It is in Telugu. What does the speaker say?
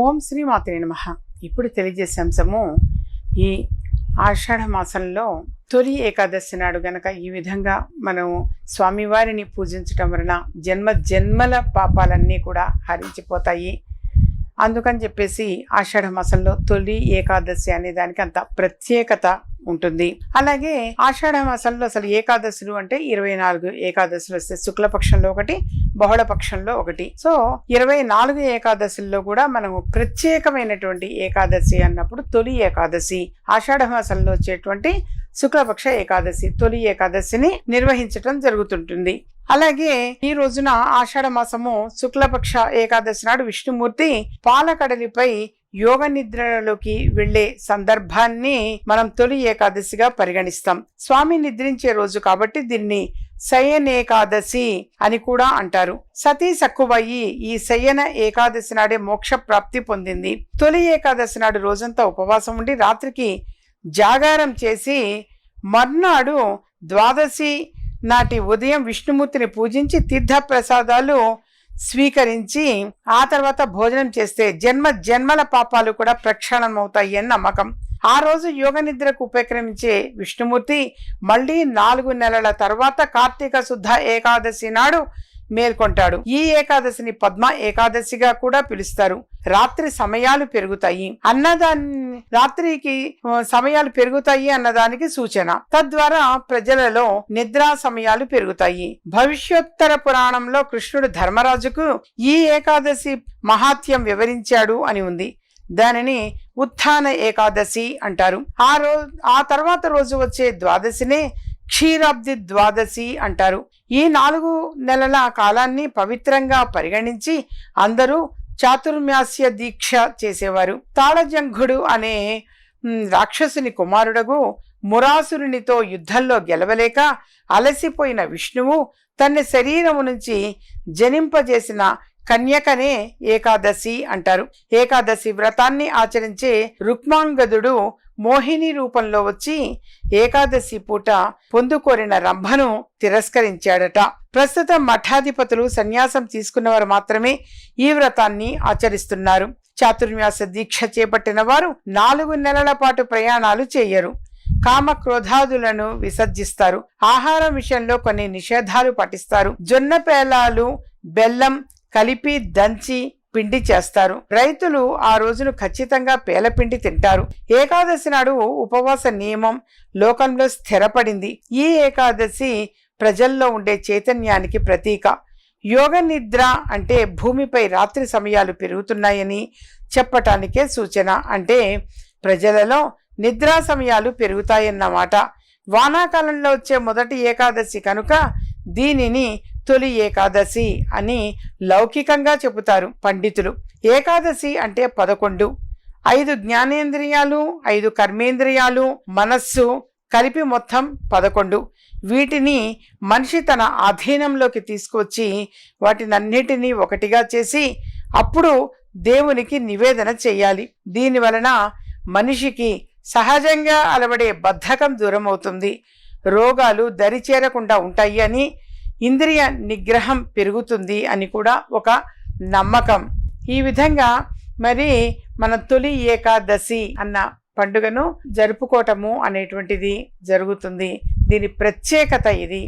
ఓం శ్రీ మాత్రే నమ. ఇప్పుడు తెలియజేసే అంశము ఈ ఆషాఢ మాసంలో తొలి ఏకాదశి నాడు గనక ఈ విధంగా మనం స్వామివారిని పూజించటం వలన జన్మ జన్మల పాపాలన్నీ కూడా హరించిపోతాయి. అందుకని చెప్పేసి ఆషాఢ మాసంలో తొలి ఏకాదశి అనే దానికి అంత ప్రత్యేకత ఉంటుంది. అలాగే ఆషాఢ మాసంలో అసలు ఏకాదశులు అంటే ఇరవై నాలుగు ఏకాదశులు వస్తే శుక్లపక్షంలో ఒకటి బహుళ పక్షంలో ఒకటి. సో ఇరవై నాలుగు ఏకాదశుల్లో కూడా మనము ప్రత్యేకమైనటువంటి ఏకాదశి అన్నప్పుడు తొలి ఏకాదశి ఆషాఢ మాసంలో వచ్చేటువంటి శుక్లపక్ష ఏకాదశి తొలి ఏకాదశిని నిర్వహించటం జరుగుతుంటుంది. అలాగే ఈ రోజున ఆషాఢ మాసము శుక్లపక్ష ఏకాదశి నాడు విష్ణుమూర్తి పాలకడలిపై యోగ నిద్రలోకి వెళ్ళే సందర్భాన్ని మనం తొలి ఏకాదశిగా పరిగణిస్తాం. స్వామి నిద్రించే రోజు కాబట్టి దీన్ని శయనేకాదశి అని కూడా అంటారు. సతీ సక్కువయ్యి ఈ శయన ఏకాదశి నాడే మోక్ష ప్రాప్తి పొందింది. తొలి ఏకాదశి నాడు రోజంతా ఉపవాసం ఉండి రాత్రికి జాగారం చేసి మర్నాడు ద్వాదశి నాటి ఉదయం విష్ణుమూర్తిని పూజించి తీర్థ ప్రసాదాలు స్వీకరించి ఆ తర్వాత భోజనం చేస్తే జన్మ జన్మల పాపాలు కూడా ప్రక్షాళనం అవుతాయి అని నమ్మకం. ఆ రోజు యోగ నిద్రకు ఉపక్రమించే విష్ణుమూర్తి మళ్ళీ నాలుగు నెలల తర్వాత కార్తీక శుద్ధ ఏకాదశి నాడు మేల్కొంటాడు. ఈ ఏకాదశిని పద్మ ఏకాదశిగా కూడా పిలుస్తారు. రాత్రి సమయాలు పెరుగుతాయి అన్నదాన్ని రాత్రికి సమయాలు పెరుగుతాయి అన్నదానికి సూచన. తద్వారా ప్రజలలో నిద్రా సమయాలు పెరుగుతాయి. భవిష్యోత్తర పురాణంలో కృష్ణుడు ధర్మరాజుకు ఈ ఏకాదశి మహాత్యం వివరించాడు అని ఉంది. దానిని ఉత్థాన ఏకాదశి అంటారు. ఆ రోజు ఆ తర్వాత రోజు వచ్చే ద్వాదశినే క్షీరాబ్ది ద్వాదశి అంటారు. ఈ నాలుగు నెలల కాలాన్ని పవిత్రంగా పరిగణించి అందరూ చాతుర్మాస్య దీక్ష చేసేవారు. తాళజంఘుడు అనే రాక్షసుని కుమారుడగు మురాసురునితో యుద్ధంలో గెలవలేక అలసిపోయిన విష్ణువు తన శరీరము నుంచి జనింపజేసిన కన్యకనే ఏకాదశి అంటారు. ఏకాదశి వ్రతాన్ని ఆచరించే రుక్మాంగదుడు మోహిని రూపంలో వచ్చి ఏకాదశి పూట పొందుకోరిన రంభను తిరస్కరించాడట. ప్రస్తుతం మఠాధిపతులు సన్యాసం తీసుకున్నవారు మాత్రమే ఈ వ్రతాన్ని ఆచరిస్తున్నారు. చాతుర్మాస దీక్ష చేపట్టిన వారు నాలుగు నెలల పాటు ప్రయాణాలు చేయరు. కామ క్రోధాదులను విసర్జిస్తారు. ఆహారం విషయంలో కొన్ని నిషేధాలు పాటిస్తారు. జొన్న పేలాలు బెల్లం కలిపి దంచి పిండి చేస్తారు. రైతులు ఆ రోజును ఖచ్చితంగా పేలపిండి తింటారు. ఏకాదశి నాడు ఉపవాస నియమం లోకంలో స్థిరపడింది. ఈ ఏకాదశి ప్రజల్లో ఉండే చైతన్యానికి ప్రతీక. యోగ నిద్ర అంటే భూమిపై రాత్రి సమయాలు పెరుగుతున్నాయని చెప్పటానికే సూచన. అంటే ప్రజలలో నిద్రా సమయాలు పెరుగుతాయన్నమాట. వానాకాలంలో వచ్చే మొదటి ఏకాదశి కనుక దీనిని తొలి ఏకాదశి అని లౌకికంగా చెబుతారు పండితులు. ఏకాదశి అంటే పదకొండు. ఐదు జ్ఞానేంద్రియాలు ఐదు కర్మేంద్రియాలు మనస్సు కలిపి మొత్తం పదకొండు. వీటిని మనిషి తన అధీనంలోకి తీసుకొచ్చి వాటినన్నిటినీ ఒకటిగా చేసి అప్పుడు దేవునికి నివేదన చేయాలి. దీని వలన మనిషికి సహజంగా అలవడే బద్ధకం దూరం అవుతుంది రోగాలు దరిచేరకుండా ఉంటాయి అని ఇంద్రియ నిగ్రహం పెరుగుతుంది అని కూడా ఒక నమ్మకం. ఈ విధంగా మరి మన తొలి ఏకాదశి అన్న పండుగను జరుపుకోవటము అనేటువంటిది జరుగుతుంది. దీని ప్రత్యేకత ఇది.